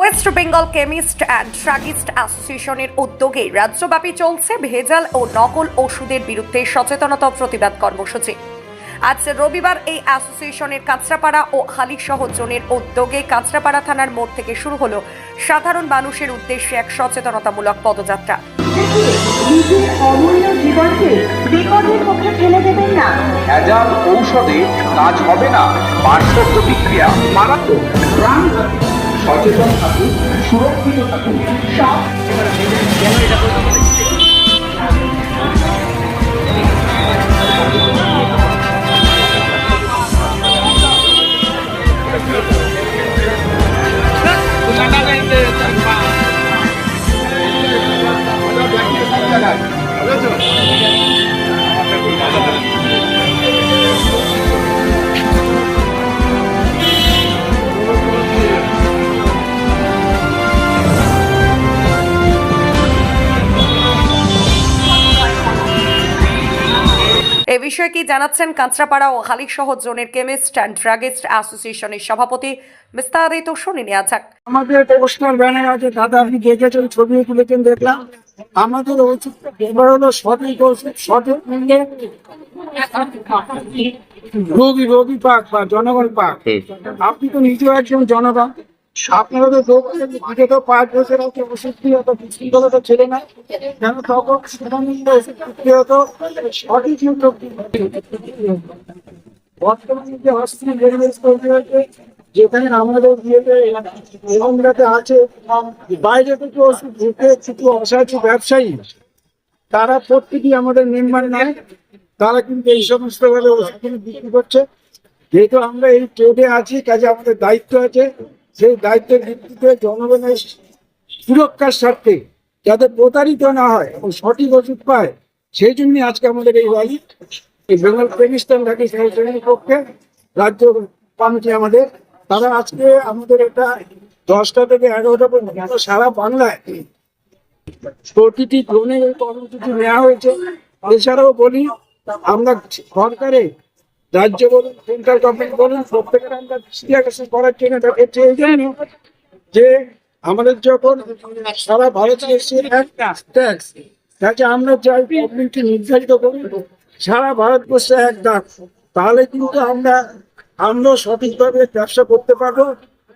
West Bengal chemist and druggist অ্যাসোসিয়েশনের উদ্যোগে রাজ্যব্যাপী চলছে ভেজাল ও নকল ওষুধের বিরুদ্ধে সচেতনতা প্রতিবাদ কর্মসূচি। আজ রবিবার এই অ্যাসোসিয়েশনের কাঁচরাপাড়া ও হালিশহ জোনের উদ্যোগে কাঁচরাপাড়া থানার মোড় থেকে শুরু হলো সাধারণ মানুষের উদ্দেশ্যে এক সচেতনতামূলক পদযাত্রা। নিজের অমূল্য জীবনকে বিপদের মুখে ঠেলে দেবেন না। ভেজাল ঔষধে কাজ হবে না। পার্শ্ব প্রতিক্রিয়া মারাত্মক। প্রাণ থাকুন, সচেতন থাকুন সুরক্ষিত থাকুন। সব এ বিষয়ে কি জানাচ্ছেন কাঁচরাপাড়া ও হালিশহ জোনের কেমিস্ট অ্যান্ড ড্রাগিস্ট অ্যাসোসিয়েশনের সভাপতি বিস্তারিত শুনে নেওয়া যাক। আমাদের পোস্টার ব্যানার আছে দাদা আপনি দেখেছেন ছবি তুলেছেন দেখলাম। আমাদের ওষুধ এবার হলো সঠিক ওষুধ সঠিক রোগী রোগী পাক বা জনগণ পাক। আপনি তো নিজেও একজন জনগণ ওষুধ ওষুধ যেখানে আমাদের বিয়েতে এরকমটাতে আছে বাইরে থেকে ওষুধ ঢুকে কিছু অসাধু ব্যবসায়ী, তারা প্রত্যেকই আমাদের মেম্বার নেয়, তারা কিন্তু এই সমস্ত ভাবে ওষুধগুলো বিক্রি করছে। যেহেতু আমরা এই ট্রেডে আছি, কাজে আমাদের দায়িত্ব আছে সেই দায়িত্বের ভিত্তিতে জনগণের সুরক্ষার স্বার্থে যাতে প্রতারিত না হয় এবং সঠিক ওষুধ পায়, সেই জন্যই আজকে আমাদের এই রালি এই বেঙ্গল প্রেমিস্তান সেই শ্রেণির পক্ষে রাজ্য কমিটি আমাদের, তারা আজকে আমাদের এটা দশটা থেকে এগারোটা পর্যন্ত সারা বাংলায় প্রতিটি জোনে কর্মসূচি নেওয়া হয়েছে। এছাড়াও বলি, আমরা সরকারে রাজ্য বলুন সেন্ট্রাল গভর্নমেন্ট বলুন প্রত্যেকের আমরা দৃষ্টি আকর্ষণ করার জন্য এটা এই জন্য যে আমাদের যখন সারা ভারতে এসে ট্যাক্স তাকে আমরা চাই গভর্নমেন্টকে নির্ধারিত করি সারা ভারতবর্ষে এক দাম তাহলে কিন্তু আমরা আমরা সঠিকভাবে ব্যবসা করতে পারব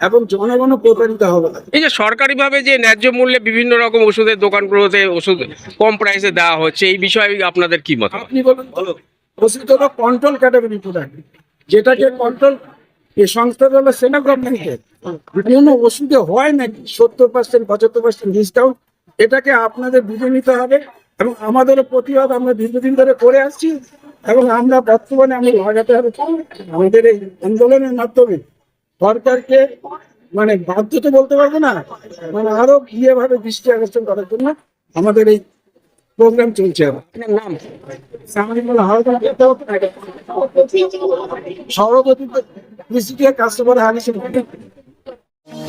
এবং জনগণও প্রতারিত হবে। এই যে সরকারিভাবে যে ন্যায্য মূল্যে বিভিন্ন রকম ওষুধের দোকানগুলোতে ওষুধ কম প্রাইসে দেওয়া হচ্ছে এই বিষয়ে আপনাদের কি মত আপনি বলুন। ওষুধ হলো কন্ট্রোল ক্যাটাগরি প্রোডাক্ট যেটাকে কন্ট্রোল এই সংস্থাটা হলো সেন্ট্রাল গভর্নমেন্টের বিভিন্ন ওষুধে হয় নাকি? সত্তর পার্সেন্ট পঁচাত্তর পার্সেন্ট ডিসকাউন্ট এটাকে আপনাদের বুঝে নিতে হবে এবং আমাদেরও প্রতিবাদ আমরা দীর্ঘদিন ধরে করে আসছি এবং আমরা বর্তমানে আমরা লাগাতে হবে আমাদের এই আন্দোলনের মাধ্যমে সরকারকে মানে বাধ্য তো বলতে পারব না মানে আরও গিয়ে ভাবে দৃষ্টি আকর্ষণ করার জন্য আমাদের এই প্রোগ্রাম চলছে সভাপতি কাস্টমার হানিসের